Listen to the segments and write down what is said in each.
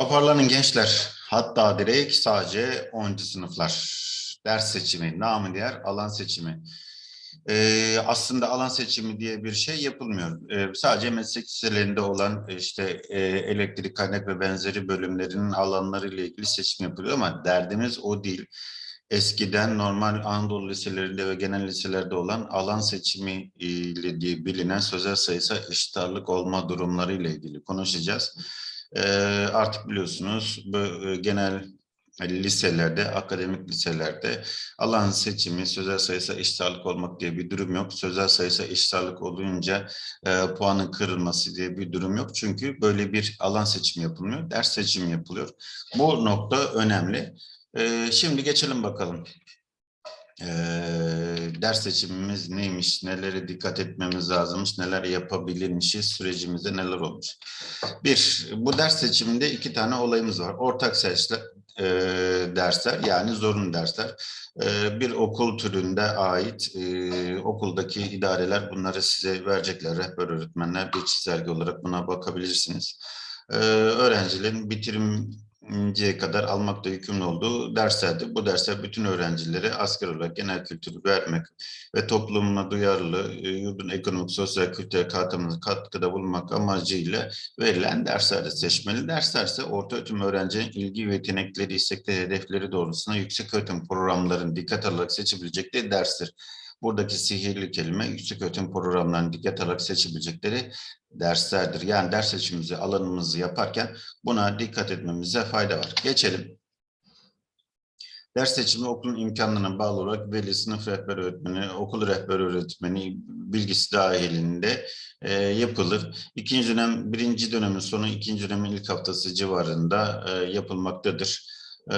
Toparlanın gençler. Hatta direkt sadece 10. sınıflar. Ders seçimi, namı diğer alan seçimi. Ee, aslında alan seçimi diye bir şey yapılmıyor. Ee, sadece meslek liselerinde olan işte e, elektrik kaynak ve benzeri bölümlerinin alanları ile ilgili seçim yapılıyor ama derdimiz o değil. Eskiden normal Anadolu liselerinde ve genel liselerde olan alan seçimi ile diye bilinen sözel sayısı eşit ağırlık olma durumları ile ilgili konuşacağız. Ee, artık biliyorsunuz e, genel liselerde, akademik liselerde alan seçimi sözel sayısı eşit ağırlık olmak diye bir durum yok. Sözel sayısı eşit ağırlık olunca e, puanın kırılması diye bir durum yok. Çünkü böyle bir alan seçimi yapılmıyor, ders seçimi yapılıyor. Bu nokta önemli. E, şimdi geçelim bakalım. E, ders seçimimiz neymiş, nelere dikkat etmemiz lazımmış, neler yapabilirmişiz, sürecimizde neler olmuş. Bir, bu ders seçiminde iki tane olayımız var. Ortak seçler, e, dersler yani zorunlu dersler. E, bir okul türünde ait e, okuldaki idareler bunları size verecekler. Rehber öğretmenler bir çizelge olarak buna bakabilirsiniz. E, öğrencilerin bitirim diye kadar almakta yükümlü olduğu derslerdi. Bu dersler bütün öğrencilere asgari olarak genel kültürü vermek ve toplumuna duyarlı, e, yurdun ekonomik, sosyal, kültürel katımına katkıda bulunmak amacıyla verilen derslerdi. Seçmeli derslerse orta öğretim öğrencinin ilgi ve yetenekleri, istekleri, hedefleri doğrultusunda yüksek öğretim programlarını dikkat alarak seçebilecekleri derstir. Buradaki sihirli kelime yüksek öğretim programlarını dikkat alarak seçebilecekleri derslerdir. Yani ders seçimimizi, alanımızı yaparken buna dikkat etmemize fayda var. Geçelim. Ders seçimi okulun imkanlarına bağlı olarak veli, sınıf rehber öğretmeni, okul rehber öğretmeni bilgisi dahilinde e, yapılır. İkinci dönem, birinci dönemin sonu, ikinci dönemin ilk haftası civarında e, yapılmaktadır. E,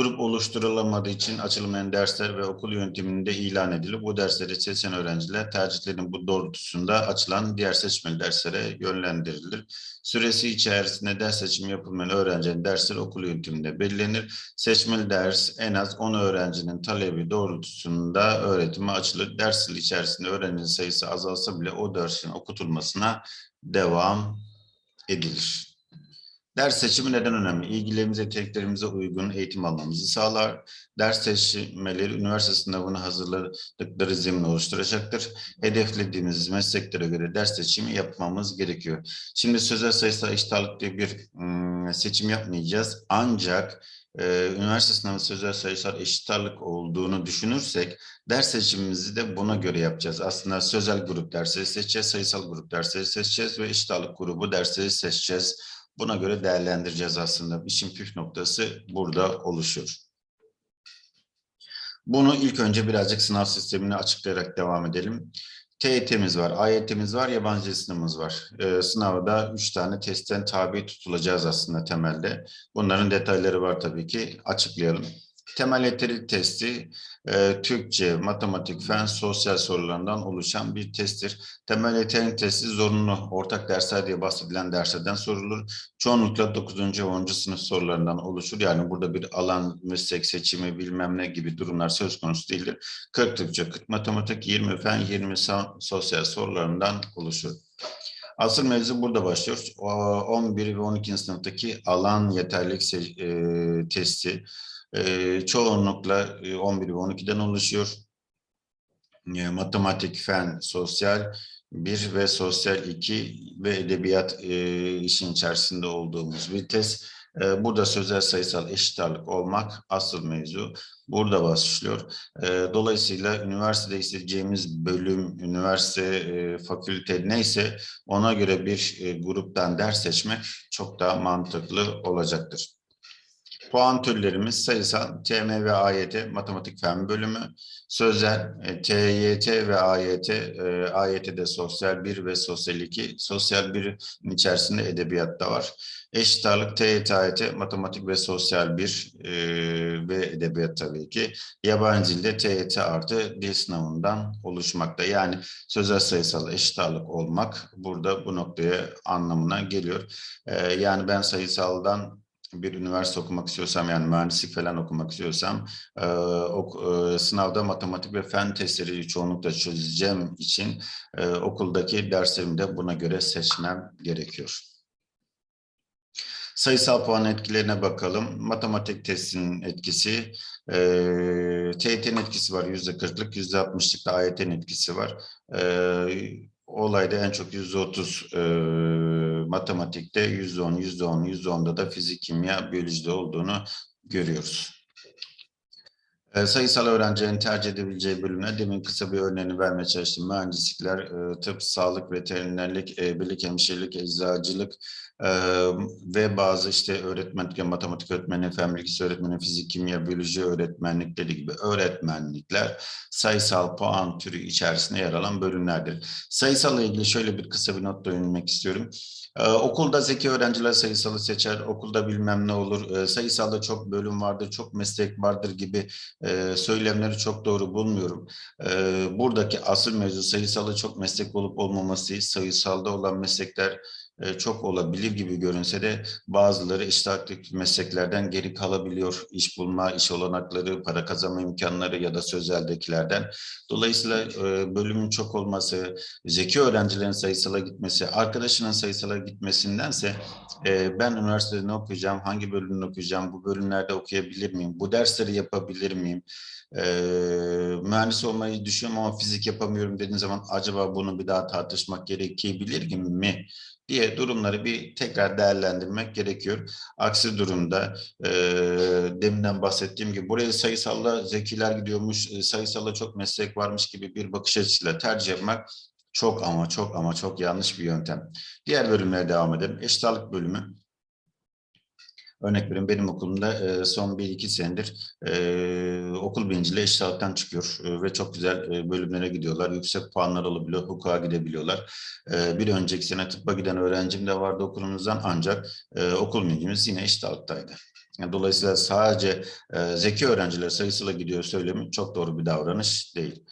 grup oluşturulamadığı için açılmayan dersler ve okul yönetiminde ilan edilir. Bu dersleri seçen öğrenciler tercihlerinin bu doğrultusunda açılan diğer seçmeli derslere yönlendirilir. Süresi içerisinde ders seçimi yapılmayan öğrencinin dersleri okul yönetiminde belirlenir. Seçmeli ders en az 10 öğrencinin talebi doğrultusunda öğretime açılır. Ders yılı içerisinde öğrencinin sayısı azalsa bile o dersin okutulmasına devam edilir. Ders seçimi neden önemli? İlgilerimize, yeteneklerimize uygun eğitim almamızı sağlar. Ders seçmeleri üniversite sınavını hazırladıkları zemin oluşturacaktır. Hedeflediğimiz mesleklere göre ders seçimi yapmamız gerekiyor. Şimdi sözel sayısal eşit diye bir ım, seçim yapmayacağız. Ancak e, üniversite sınavı sözel sayısal eşit olduğunu düşünürsek ders seçimimizi de buna göre yapacağız. Aslında sözel grup dersleri seçeceğiz, sayısal grup dersleri seçeceğiz ve eşit grubu dersleri seçeceğiz. Buna göre değerlendireceğiz aslında. İşin püf noktası burada oluşur. Bunu ilk önce birazcık sınav sistemini açıklayarak devam edelim. TYT'miz var, AYT'miz var, yabancı sınavımız var. Ee, sınavda üç tane testten tabi tutulacağız aslında temelde. Bunların detayları var tabii ki. Açıklayalım. Temel yeterlilik testi e, Türkçe, matematik, fen, sosyal sorularından oluşan bir testtir. Temel yeterlilik testi zorunlu ortak dersler diye bahsedilen derslerden sorulur. Çoğunlukla 9. ve 10. sınıf sorularından oluşur. Yani burada bir alan, meslek seçimi bilmem ne gibi durumlar söz konusu değildir. 40 Türkçe, 40 matematik, 20 fen, 20 sosyal sorularından oluşur. Asıl mevzu burada başlıyor. 11 ve 12. sınıftaki alan yeterlilik e, testi. E, çoğunlukla 11 ve 12'den oluşuyor. E, matematik, fen, sosyal 1 ve sosyal 2 ve edebiyat e, işin içerisinde olduğumuz bir test. E, burada sözel sayısal eşit ağırlık olmak asıl mevzu. Burada başlıyor. E, dolayısıyla üniversitede isteyeceğimiz bölüm, üniversite, e, fakülte neyse ona göre bir e, gruptan ders seçmek çok daha mantıklı olacaktır. Puan türlerimiz sayısal TM ve AYT matematik fen bölümü, sözel e, TYT ve AYT, e, AYT'de sosyal 1 ve sosyal 2, sosyal 1'in içerisinde edebiyat da var. Eşit ağırlık TYT, AYT, matematik ve sosyal 1 e, ve edebiyat tabii ki. Yabancı dilde TYT artı dil sınavından oluşmakta. Yani sözel sayısal eşit ağırlık olmak burada bu noktaya anlamına geliyor. E, yani ben sayısaldan bir üniversite okumak istiyorsam yani mühendislik falan okumak istiyorsam e, ok, e, sınavda matematik ve fen testleri çoğunlukla çözeceğim için e, okuldaki derslerimi de buna göre seçmem gerekiyor. Sayısal puan etkilerine bakalım. Matematik testinin etkisi, eee TYT'nin etkisi var yüzde kırklık, yüzde altmışlık da AYT'nin etkisi var. Eee olayda en çok yüzde otuz eee, matematikte, yüzde on, yüzde on, yüzde onda da fizik, kimya, biyolojide olduğunu görüyoruz. E, sayısal öğrencilerin tercih edebileceği bölümler demin kısa bir örneğini vermeye çalıştım. Mühendislikler, e, tıp, sağlık, veterinerlik, e, birlik hemşirelik, eczacılık e, ve bazı işte öğretmenlik, matematik öğretmeni, fen bilgisi öğretmeni, fizik, kimya, biyoloji öğretmenlikleri gibi öğretmenlikler sayısal puan türü içerisinde yer alan bölümlerdir. Sayısalla ilgili şöyle bir kısa bir not değinmek istiyorum. Ee, okulda zeki öğrenciler sayısalı seçer, okulda bilmem ne olur, ee, sayısalda çok bölüm vardır, çok meslek vardır gibi e, söylemleri çok doğru bulmuyorum. Ee, buradaki asıl mevzu sayısalda çok meslek olup olmaması, sayısalda olan meslekler çok olabilir gibi görünse de bazıları iştiraklık mesleklerden geri kalabiliyor. İş bulma, iş olanakları, para kazanma imkanları ya da sözeldekilerden. Dolayısıyla e, bölümün çok olması, zeki öğrencilerin sayısala gitmesi, arkadaşının sayısala gitmesindense e, ben üniversitede ne okuyacağım, hangi bölümünü okuyacağım, bu bölümlerde okuyabilir miyim, bu dersleri yapabilir miyim, e, mühendis olmayı düşünüyorum ama fizik yapamıyorum dediğin zaman acaba bunu bir daha tartışmak gerekebilir mi? diye durumları bir tekrar değerlendirmek gerekiyor. Aksi durumda e, deminden bahsettiğim gibi buraya sayısalla zekiler gidiyormuş, sayısalla çok meslek varmış gibi bir bakış açısıyla tercih yapmak çok ama çok ama çok yanlış bir yöntem. Diğer bölümlere devam edelim. Eşit bölümü. Örnek veriyorum benim okulumda e, son bir iki senedir e, okul birinciliği eşit ağırlıktan çıkıyor e, ve çok güzel bölümlere gidiyorlar. Yüksek puanlar alabiliyor, hukuka gidebiliyorlar. Bir önceki sene tıbba giden öğrencim de vardı okulumuzdan ancak okul birincimiz yine. Yani dolayısıyla sadece zeki öğrenciler sayısıyla gidiyor söylemi çok doğru bir davranış değil.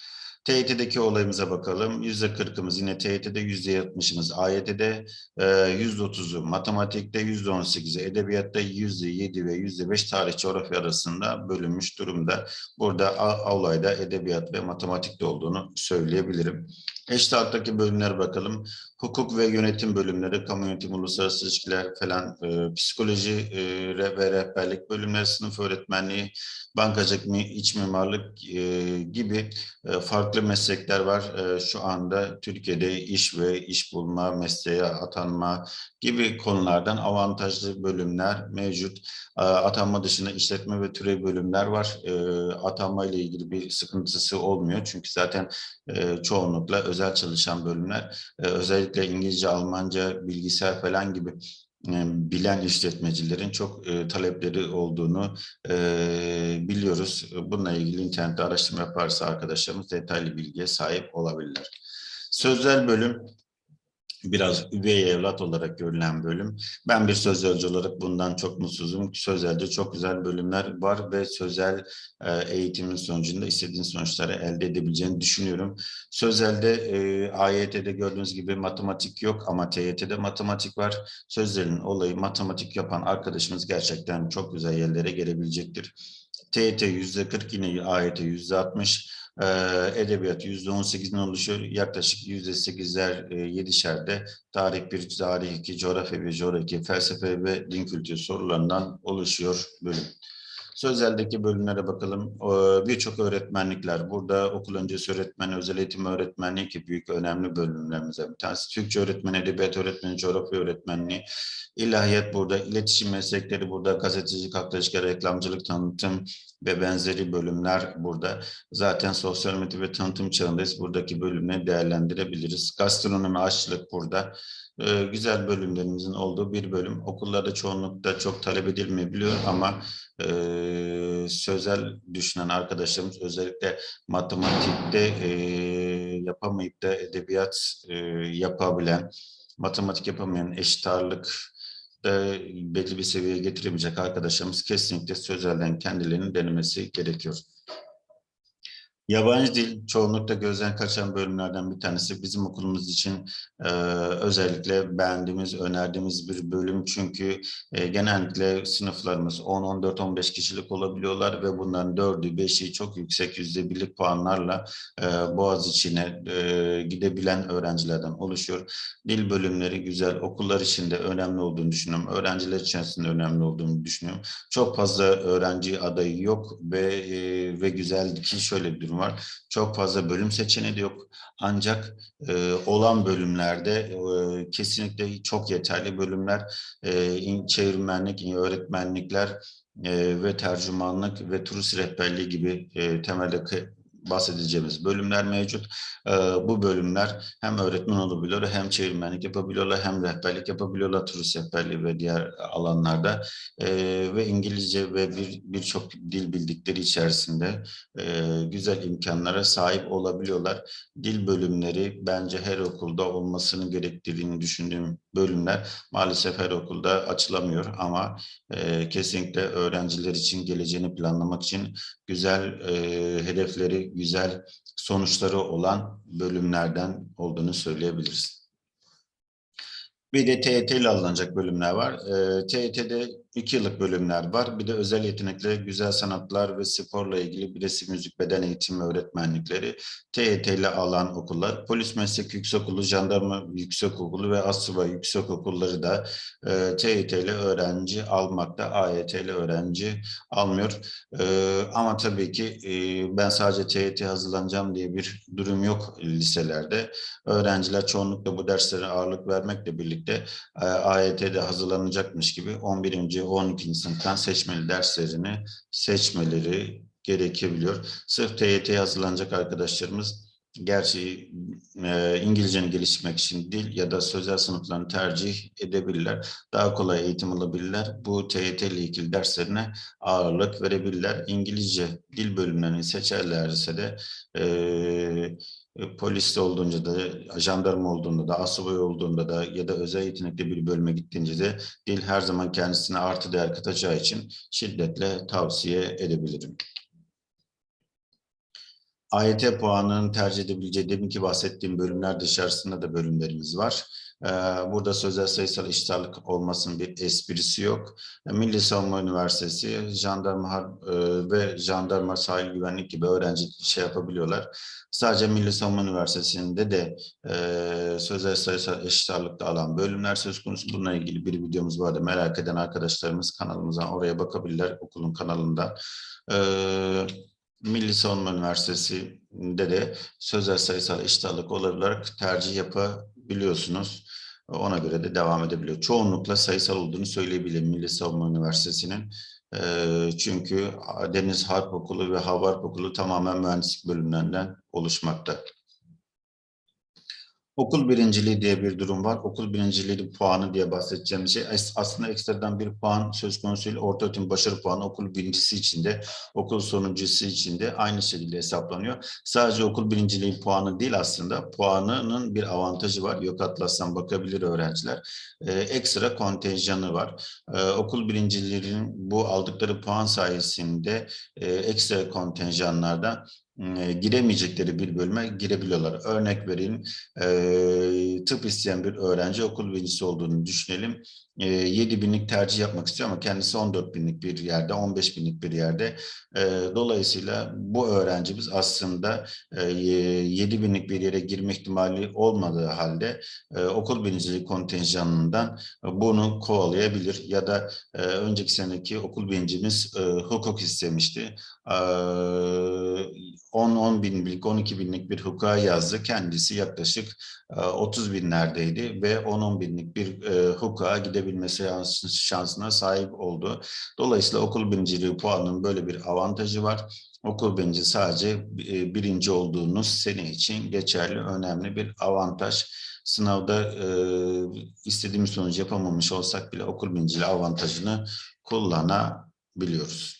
TYT'deki olayımıza bakalım. Yüzde kırkımız yine TYT'de, yüzde yetmişimiz AYT'de, e, yüzde otuzu matematikte, yüzde on sekizi edebiyatta, yüzde yedi ve yüzde beş tarih coğrafya arasında bölünmüş durumda. Burada a- olayda edebiyat ve matematikte olduğunu söyleyebilirim. Eşit ağırlıktaki bölümlere bakalım. Hukuk ve yönetim bölümleri, kamu yönetimi, uluslararası ilişkiler falan, e, psikoloji e, ve rehberlik bölümleri, sınıf öğretmenliği, bankacılık, mi- iç mimarlık e, gibi e, farklı meslekler var. E, Şu anda Türkiye'de iş ve iş bulma, mesleğe atanma gibi konulardan avantajlı bölümler mevcut. E, Atanma dışında işletme ve türev bölümler var. E, Atanma ile ilgili bir sıkıntısı olmuyor. Çünkü zaten e, çoğunlukla özel çalışan bölümler. E, Özellikle İngilizce, Almanca, bilgisayar falan gibi e, bilen işletmecilerin çok e, talepleri olduğunu biliyoruz. Bununla ilgili internette araştırma yaparsa arkadaşlarımız detaylı bilgiye sahip olabilirler. Sözel bölüm biraz üvey evlat olarak görülen bölüm. Ben bir sözelci olarak bundan çok mutsuzum. Sözelde çok güzel bölümler var ve sözel e, eğitimin sonucunda istediğin sonuçları elde edebileceğini düşünüyorum. Sözelde e, AYT'de gördüğünüz gibi matematik yok ama TYT'de matematik var. Sözlerin olayı matematik yapan arkadaşımız gerçekten çok güzel yerlere gelebilecektir. TYT yüzde 40 yine AYT yüzde 60. Ee, edebiyat yüzde on sekizden oluşuyor. Yaklaşık yüzde sekizler, e, yedişerde tarih bir, tarih iki, coğrafya bir, coğrafya, felsefe ve din kültürü sorularından oluşuyor bölüm. Sözeldeki bölümlere bakalım. Ee, Birçok öğretmenlikler. Burada okul öncesi öğretmeni, özel eğitim öğretmenliği ki büyük önemli bölümlerimizden bir tanesi. Türkçe öğretmeni, edebiyat öğretmeni, coğrafya öğretmenliği, ilahiyat burada, iletişim meslekleri burada, gazetecilik, haklı reklamcılık, tanıtım ve benzeri bölümler burada. Zaten sosyal medya ve tanıtım çağındayız. Buradaki bölümleri değerlendirebiliriz. Gastronomi, aşçılık burada. Ee, güzel bölümlerimizin olduğu bir bölüm. Okullarda çoğunlukta çok talep edilmeyebiliyor ama e, sözel düşünen arkadaşlarımız özellikle matematikte e, yapamayıp da edebiyat e, yapabilen, matematik yapamayan eşit ağırlık da belli bir seviyeye getiremeyecek arkadaşlarımız kesinlikle sözelden kendilerinin denemesi gerekiyor. Yabancı dil çoğunlukla gözden kaçan bölümlerden bir tanesi. Bizim okulumuz için e, özellikle beğendiğimiz, önerdiğimiz bir bölüm. Çünkü e, genellikle sınıflarımız 10, 14, 15 kişilik olabiliyorlar ve bunların 4'ü, 5'i çok yüksek yüzde birlik puanlarla e, Boğaziçi'ne e, gidebilen öğrencilerden oluşuyor. Dil bölümleri güzel, okullar için de önemli olduğunu düşünüyorum. Öğrenciler için de önemli olduğunu düşünüyorum. Çok fazla öğrenci adayı yok ve e, ve güzel ki şöyle bir durum var. Çok fazla bölüm seçeneği de yok. Ancak e, olan bölümlerde e, kesinlikle çok yeterli bölümler e, çevirmenlik, öğretmenlikler e, ve tercümanlık ve turist rehberliği gibi e, temelde bahsedeceğimiz bölümler mevcut. E, bu bölümler hem öğretmen olabiliyor, hem çevirmenlik yapabiliyorlar, hem rehberlik yapabiliyorlar, turist rehberliği ve diğer alanlarda. E, ve İngilizce ve bir birçok dil bildikleri içerisinde e, güzel imkanlara sahip olabiliyorlar. Dil bölümleri bence her okulda olmasını gerektirdiğini düşündüğüm bölümler maalesef her okulda açılamıyor ama e, kesinlikle öğrenciler için geleceğini planlamak için güzel e, hedefleri, güzel sonuçları olan bölümlerden olduğunu söyleyebiliriz. Bir de TET ile alınacak bölümler var. E, TET'de iki yıllık bölümler var. Bir de özel yetenekler, güzel sanatlar ve sporla ilgili resim, müzik, beden eğitimi öğretmenlikleri. TET ile alan okullar. Polis Meslek Yüksekokulu, Jandarma Yüksekokulu ve Asubay Yüksekokulları da e, TET ile öğrenci almakta. AYT ile öğrenci almıyor. E, ama tabii ki e, ben sadece TET hazırlanacağım diye bir durum yok liselerde. Öğrenciler çoğunlukla bu derslere ağırlık vermekle birlikte e, AYT'de hazırlanacakmış gibi 11. 12. sınıftan seçmeli derslerini seçmeleri gerekebiliyor. Sırf TYT'ye hazırlanacak arkadaşlarımız gerçi e, İngilizcenin geliştirmek için dil ya da sözel sınıflarını tercih edebilirler. Daha kolay eğitim alabilirler. Bu TYT ile ilgili derslerine ağırlık verebilirler. İngilizce dil bölümlerini seçerlerse de e, polis olduğunca da, jandarma olduğunda da, asubay olduğunda da ya da özel yetenekli bir bölüme gittiğince de dil her zaman kendisine artı değer katacağı için şiddetle tavsiye edebilirim. AYT puanının tercih edebileceği deminki bahsettiğim bölümler dışarısında da bölümlerimiz var. Ee, Burada sözel sayısal eşitlik olmasının bir esprisi yok. E, Milli Savunma Üniversitesi, Jandarma e, ve Jandarma Sahil Güvenlik gibi öğrenci şey yapabiliyorlar. Sadece Milli Savunma Üniversitesi'nde de e, sözel sayısal eşit ağırlıkta alan bölümler söz konusu. Bununla ilgili bir videomuz vardı. Merak eden arkadaşlarımız kanalımızdan oraya bakabilirler okulun kanalında. Milli Savunma Üniversitesi'nde de sözel sayısal eşit ağırlık olarak tercih yapabiliyorsunuz. Ona göre de devam edebiliyor. Çoğunlukla sayısal olduğunu söyleyebilirim Milli Savunma Üniversitesi'nin. Çünkü Deniz Harp Okulu ve Hava Harp Okulu tamamen mühendislik bölümlerinden oluşmakta. Okul birinciliği diye bir durum var. Okul birinciliği puanı diye bahsedeceğim şey as- aslında ekstradan bir puan söz konusu değil. Orta öğretim başarı puanı okul birincisi için de okul sonuncusu için de aynı şekilde hesaplanıyor. Sadece okul birinciliği puanı değil aslında puanının bir avantajı var. Yok Atlas'tan bakabilir öğrenciler. Ee, ekstra kontenjanı var. Ee, okul birincilerinin bu aldıkları puan sayesinde e, ekstra kontenjanlardan giremeyecekleri bir bölüme girebiliyorlar. Örnek vereyim, e, tıp isteyen bir öğrenci okul birincisi olduğunu düşünelim. E, 7 binlik tercih yapmak istiyor ama kendisi 14 binlik bir yerde, 15 binlik bir yerde. E, dolayısıyla bu öğrencimiz aslında e, 7 binlik bir yere girme ihtimali olmadığı halde e, okul birinciliği kontenjanından bunu kovalayabilir. Ya da e, önceki seneki okul birincimiz e, hukuk istemişti. E, 10-10 binlik, 12 binlik bir hukuka yazdı. Kendisi yaklaşık e, 30 binlerdeydi ve 10-10 binlik bir e, hukuka gidebilmesi şans- şansına sahip oldu. Dolayısıyla okul birinciliği puanının böyle bir avantajı var. Okul birinci sadece e, birinci olduğunuz sene için geçerli önemli bir avantaj. Sınavda e, istediğimiz sonucu yapamamış olsak bile okul birinciliği avantajını kullanabiliyoruz.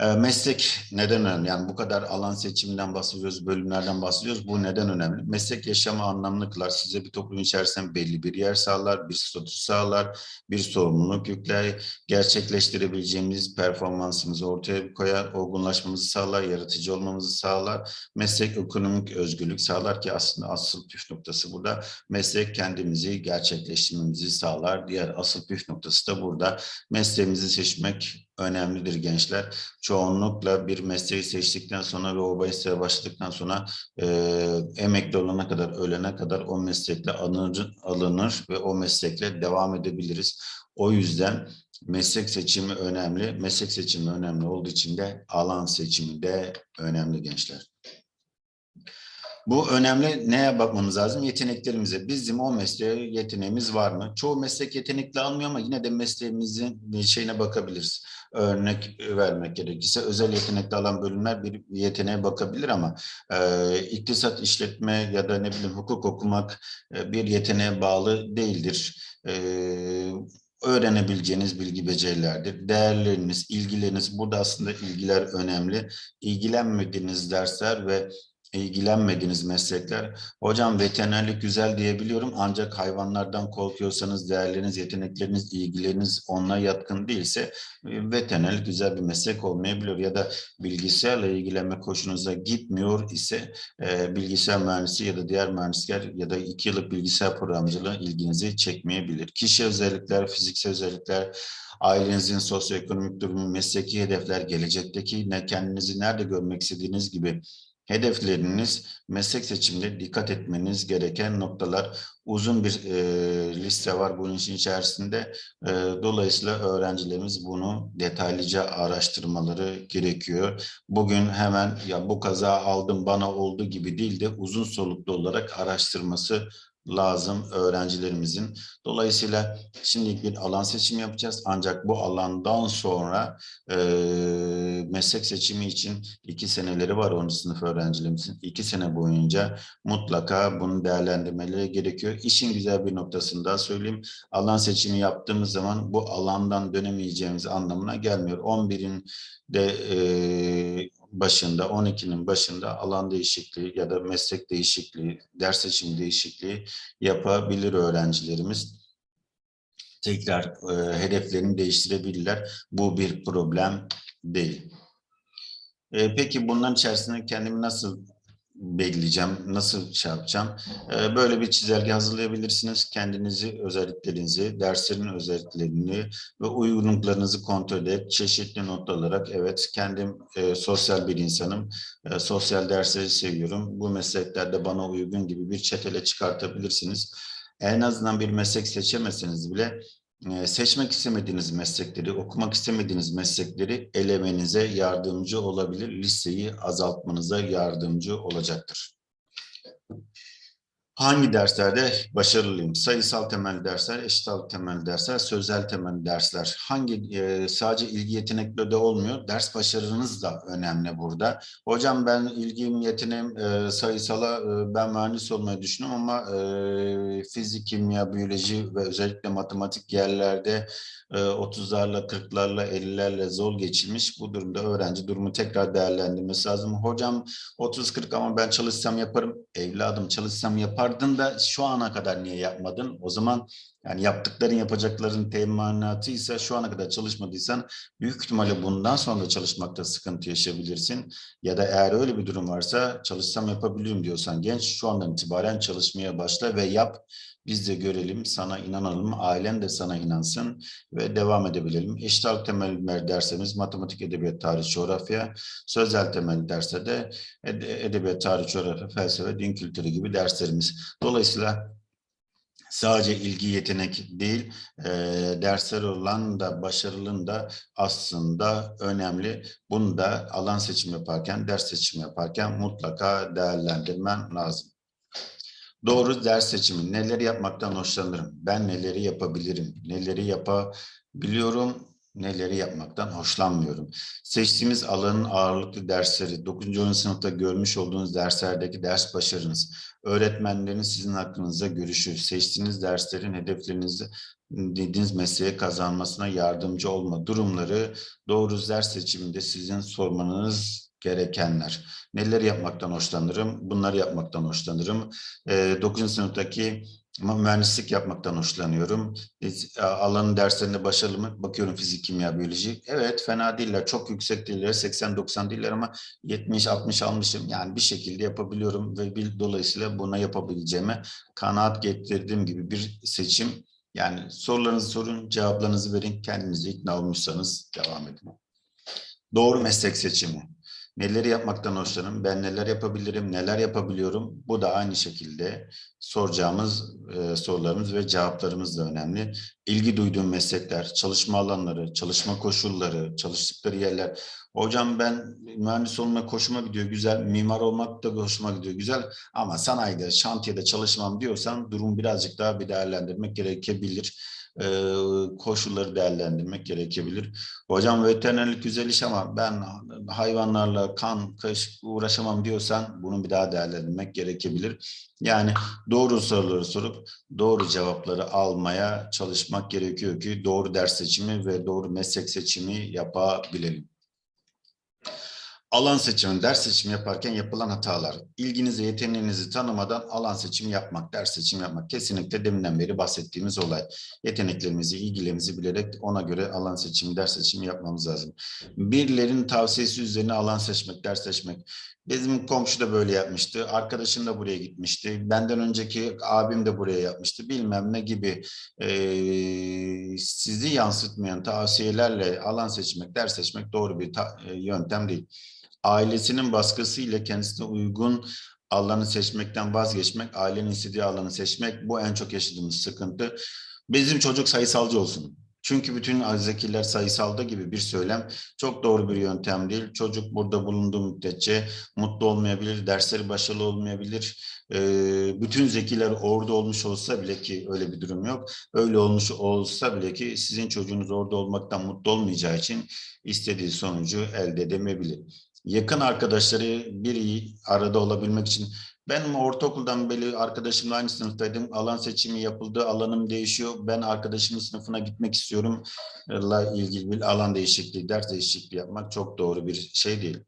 E, meslek neden önemli? Yani bu kadar alan seçiminden bahsediyoruz, bölümlerden bahsediyoruz. Bu neden önemli? Meslek yaşamı anlamlı kılar. Size bir toplum içerisinde belli bir yer sağlar, bir statü sağlar, bir sorumluluk yükler, gerçekleştirebileceğimiz performansımızı ortaya koyar, olgunlaşmamızı sağlar, yaratıcı olmamızı sağlar. Meslek ekonomik özgürlük sağlar ki aslında asıl püf noktası burada. Meslek kendimizi gerçekleştirmemizi sağlar. Diğer asıl püf noktası da burada. Mesleğimizi seçmek önemlidir gençler. Çoğunlukla bir mesleği seçtikten sonra ve o mesleğe başladıktan sonra e, emekli olana kadar, ölene kadar o meslekle alınır, alınır ve o meslekle devam edebiliriz. O yüzden meslek seçimi önemli. Meslek seçimi önemli olduğu için de alan seçimi de önemli gençler. Bu önemli. Neye bakmamız lazım? Yeteneklerimize. Bizim o mesleğe yeteneğimiz var mı? Çoğu meslek yetenekli almıyor ama yine de mesleğimizin şeyine bakabiliriz. Örnek vermek gerekirse özel yetenekli alan bölümler bir yeteneğe bakabilir ama e, iktisat işletme ya da ne bileyim hukuk okumak e, bir yeteneğe bağlı değildir. E, öğrenebileceğiniz bilgi becerilerdir. Değerleriniz, ilgileriniz, burada aslında ilgiler önemli. İlgilenmediğiniz dersler ve ilgilenmediğiniz meslekler. Hocam veterinerlik güzel diyebiliyorum ancak hayvanlardan korkuyorsanız değerleriniz, yetenekleriniz, ilgileriniz onunla yatkın değilse e, veterinerlik güzel bir meslek olmayabilir ya da bilgisayarla ilgilenme hoşunuza gitmiyor ise e, bilgisayar mühendisi ya da diğer mühendisler ya da iki yıllık bilgisayar programcılığı ilginizi çekmeyebilir. Kişi özellikler, fiziksel özellikler, ailenizin sosyoekonomik durumu, mesleki hedefler, gelecekteki ne kendinizi nerede görmek istediğiniz gibi hedefleriniz, meslek seçiminde dikkat etmeniz gereken noktalar. Uzun bir e, liste var bunun için içerisinde. E, dolayısıyla öğrencilerimiz bunu detaylıca araştırmaları gerekiyor. Bugün hemen ya bu kaza aldım bana oldu gibi değil de uzun soluklu olarak araştırması lazım öğrencilerimizin. Dolayısıyla şimdi bir alan seçimi yapacağız. Ancak bu alandan sonra e, meslek seçimi için iki seneleri var 10. sınıf öğrencilerimizin. İki sene boyunca mutlaka bunu değerlendirmeleri gerekiyor. İşin güzel bir noktasını daha söyleyeyim. Alan seçimi yaptığımız zaman bu alandan dönemeyeceğimiz anlamına gelmiyor. 11'in de e, başında, 12'nin başında alan değişikliği ya da meslek değişikliği, ders seçimi değişikliği yapabilir öğrencilerimiz. Tekrar e, hedeflerini değiştirebilirler. Bu bir problem değil. E, peki bunların içerisinde kendimi nasıl belirleyeceğim, nasıl şey yapacağım. Ee, böyle bir çizelge hazırlayabilirsiniz. Kendinizi, özelliklerinizi, derslerin özelliklerini ve uygunluklarınızı kontrol edip çeşitli not alarak evet kendim e, sosyal bir insanım, e, sosyal dersleri seviyorum. Bu mesleklerde bana uygun gibi bir çetele çıkartabilirsiniz. En azından bir meslek seçemeseniz bile seçmek istemediğiniz meslekleri, okumak istemediğiniz meslekleri elemenize yardımcı olabilir. Listeyi azaltmanıza yardımcı olacaktır. Hangi derslerde başarılıyım? Sayısal temel dersler, eşit temel dersler, sözel temel dersler. Hangi e, sadece ilgi yetenekli de olmuyor. Ders başarınız da önemli burada. Hocam ben ilgim, yeteneğim e, sayısala e, ben mühendis olmayı düşünüyorum ama e, fizik, kimya, biyoloji ve özellikle matematik yerlerde 30'larla, 40'larla, 50'lerle zor geçilmiş. Bu durumda öğrenci durumu tekrar değerlendirmesi lazım. Hocam 30-40 ama ben çalışsam yaparım. Evladım çalışsam yapar yapardın da şu ana kadar niye yapmadın? O zaman yani yaptıkların yapacakların teminatı ise şu ana kadar çalışmadıysan büyük ihtimalle bundan sonra çalışmakta sıkıntı yaşayabilirsin. Ya da eğer öyle bir durum varsa çalışsam yapabiliyorum diyorsan genç şu andan itibaren çalışmaya başla ve yap. Biz de görelim, sana inanalım, ailen de sana inansın ve devam edebilelim. Eşit ağırlık temel dersimiz matematik, edebiyat, tarih, coğrafya, sözel temel derste de edebiyat, tarih, coğrafya, felsefe, din kültürü gibi derslerimiz. Dolayısıyla sadece ilgi yetenek değil, e, dersler olan da başarılın da aslında önemli. Bunu da alan seçim yaparken, ders seçim yaparken mutlaka değerlendirmen lazım. Doğru ders seçimi. Neleri yapmaktan hoşlanırım? Ben neleri yapabilirim? Neleri yapabiliyorum? Neleri yapmaktan hoşlanmıyorum? Seçtiğimiz alanın ağırlıklı dersleri, 9. 10. sınıfta görmüş olduğunuz derslerdeki ders başarınız, öğretmenlerin sizin hakkınızda görüşü, seçtiğiniz derslerin hedeflerinizi dediğiniz mesleğe kazanmasına yardımcı olma durumları doğru ders seçiminde sizin sormanız gerekenler. Neler yapmaktan hoşlanırım? Bunları yapmaktan hoşlanırım. E, 9. sınıftaki mühendislik yapmaktan hoşlanıyorum. A, Alanın derslerinde başarılı mı? Bakıyorum fizik, kimya, biyoloji. Evet fena değiller. Çok yüksek değiller. 80-90 değiller ama 70-60 almışım. Yani bir şekilde yapabiliyorum ve bir, dolayısıyla buna yapabileceğime kanaat getirdiğim gibi bir seçim. Yani sorularınızı sorun, cevaplarınızı verin. Kendinize ikna olmuşsanız devam edin. Doğru meslek seçimi. Neleri yapmaktan hoşlanırım, ben neler yapabilirim, neler yapabiliyorum. Bu da aynı şekilde soracağımız e, sorularımız ve cevaplarımız da önemli. İlgi duyduğum meslekler, çalışma alanları, çalışma koşulları, çalıştıkları yerler. Hocam ben mühendis olmak hoşuma gidiyor, güzel. Mimar olmak da hoşuma gidiyor, güzel. Ama sanayide, şantiyede çalışmam diyorsan durum birazcık daha bir değerlendirmek gerekebilir e, koşulları değerlendirmek gerekebilir. Hocam veterinerlik güzel iş ama ben hayvanlarla kan, kış uğraşamam diyorsan bunu bir daha değerlendirmek gerekebilir. Yani doğru soruları sorup doğru cevapları almaya çalışmak gerekiyor ki doğru ders seçimi ve doğru meslek seçimi yapabilelim. Alan seçimi, ders seçimi yaparken yapılan hatalar. İlginizi, yeteneğinizi tanımadan alan seçimi yapmak, ders seçimi yapmak. Kesinlikle deminden beri bahsettiğimiz olay. Yeteneklerimizi, ilgilerimizi bilerek ona göre alan seçimi, ders seçimi yapmamız lazım. Birilerinin tavsiyesi üzerine alan seçmek, ders seçmek. Bizim komşu da böyle yapmıştı. Arkadaşım da buraya gitmişti. Benden önceki abim de buraya yapmıştı. Bilmem ne gibi e, sizi yansıtmayan tavsiyelerle alan seçmek, ders seçmek doğru bir ta, e, yöntem değil ailesinin baskısıyla kendisine uygun alanı seçmekten vazgeçmek, ailenin istediği alanı seçmek bu en çok yaşadığımız sıkıntı. Bizim çocuk sayısalcı olsun. Çünkü bütün zekiler sayısalda gibi bir söylem çok doğru bir yöntem değil. Çocuk burada bulunduğu müddetçe mutlu olmayabilir, dersleri başarılı olmayabilir. Ee, bütün zekiler orada olmuş olsa bile ki öyle bir durum yok. Öyle olmuş olsa bile ki sizin çocuğunuz orada olmaktan mutlu olmayacağı için istediği sonucu elde edemeyebilir yakın arkadaşları bir arada olabilmek için benim ortaokuldan beri arkadaşımla aynı sınıftaydım. Alan seçimi yapıldı, alanım değişiyor. Ben arkadaşımın sınıfına gitmek istiyorum. La ilgili bir alan değişikliği, ders değişikliği yapmak çok doğru bir şey değil.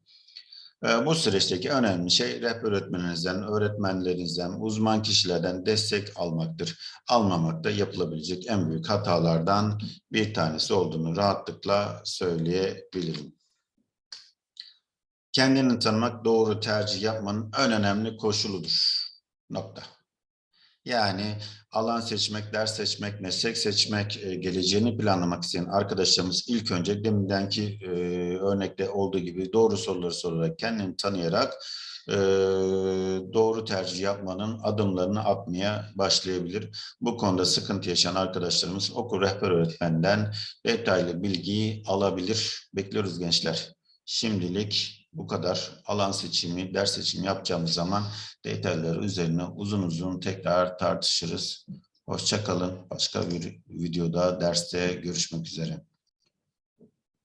Bu süreçteki önemli şey rehber öğretmeninizden, öğretmenlerinizden, uzman kişilerden destek almaktır. Almamak da yapılabilecek en büyük hatalardan bir tanesi olduğunu rahatlıkla söyleyebilirim. Kendini tanımak doğru tercih yapmanın en önemli koşuludur. Nokta. Yani alan seçmek, ders seçmek, meslek seçmek, e, geleceğini planlamak isteyen arkadaşlarımız ilk önce demindenki e, örnekte olduğu gibi doğru soruları sorarak, kendini tanıyarak e, doğru tercih yapmanın adımlarını atmaya başlayabilir. Bu konuda sıkıntı yaşayan arkadaşlarımız okul rehber öğretmenden detaylı bilgiyi alabilir. Bekliyoruz gençler. Şimdilik bu kadar alan seçimi, ders seçimi yapacağımız zaman detayları üzerine uzun uzun tekrar tartışırız. Hoşçakalın. Başka bir videoda, derste görüşmek üzere.